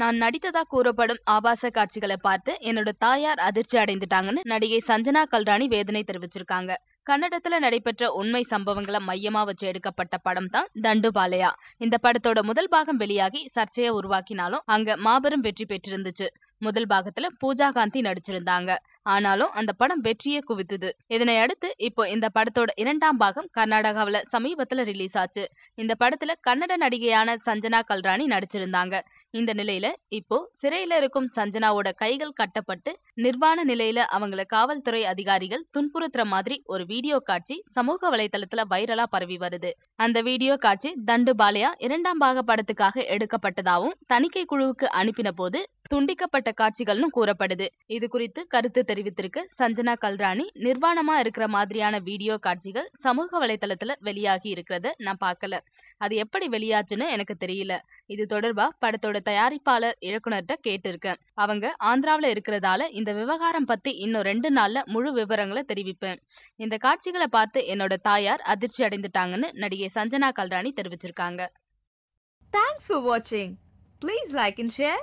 நான் நடித்ததா கூறப்படும் ஆபாச காட்சிகளை பார்த்து என்னோட தாயார் அதிர்ச்சி அடைந்துட்டாங்கன்னு நடிகை சஞ்சனா கல்ராணி வேதனை தெரிவிச்சிருக்காங்க. கன்னடத்துல நடைபெற்ற உண்மை சம்பவங்களை மையமா வச்சு எடுக்கப்பட்ட படம் தான் தண்டுபாலையா இந்த படத்தோட முதல் பாகம் வெளியாகி சர்ச்சையை உருவாக்கினாலும் அங்க மாபெரும் வெற்றி பெற்றிருந்துச்சு. முதல் பாகத்துல பூஜா காந்தி நடிச்சிருந்தாங்க. ஆனாலும் அந்த படம் வெற்றியே குவித்தது. இதனை அடுத்து இப்போ இந்த படத்தோட இரண்டாம் பாகம் கர்நாடகாவுல சமீபத்துல ரிலீஸ் ஆச்சு. இந்த படத்துல கன்னட நடிகையான சஞ்சனா கல்ராணி நடிச்சிருந்தாங்க. இந்த நிலையில இப்போ சிறையில இருக்கும் சஞ்சனாவோட கைகள் கட்டப்பட்டு நிர்வாண நிலையில அவங்கள காவல்துறை அதிகாரிகள் துன்புறுத்துற மாதிரி ஒரு வீடியோ காட்சி சமூக வலைதளத்துல வைரலா பரவி வருது. அந்த வீடியோ காட்சி தண்டு பாலையா இரண்டாம் பாக படத்துக்காக எடுக்கப்பட்டதாகவும் தணிக்கை குழுவுக்கு அனுப்பின போது துண்டிக்கப்பட்ட காட்சிகள்னு கூறப்படுது. இது குறித்து கருத்து தெரிவித்திருக்கு சஞ்சனா கல்ராணி. நிர்வாணமா இருக்கிற மாதிரியான வீடியோ காட்சிகள் சமூக வலைதளத்துல வெளியாகி இருக்கிறத நான் பார்க்கல. அது எப்படி வெளியாச்சுன்னு எனக்கு தெரியல. இது தொடர்பா படத்தோட தயாரிப்பாளர் இயக்குனர்கிட்ட கேட்டிருக்கேன். அவங்க ஆந்திராவில இருக்கிறதால இந்த விவகாரம் பத்தி இன்னும் ரெண்டு நாள்ல முழு விவரங்களை தெரிவிப்பேன். இந்த காட்சிகளை பார்த்து என்னோட தாயார் அதிர்ச்சி அடைந்துட்டாங்கன்னு நடிகை சஞ்சனா கல்ராணி தெரிவிச்சிருக்காங்க. தேங்க்ஸ் ஃபார் வாட்சிங் please like and share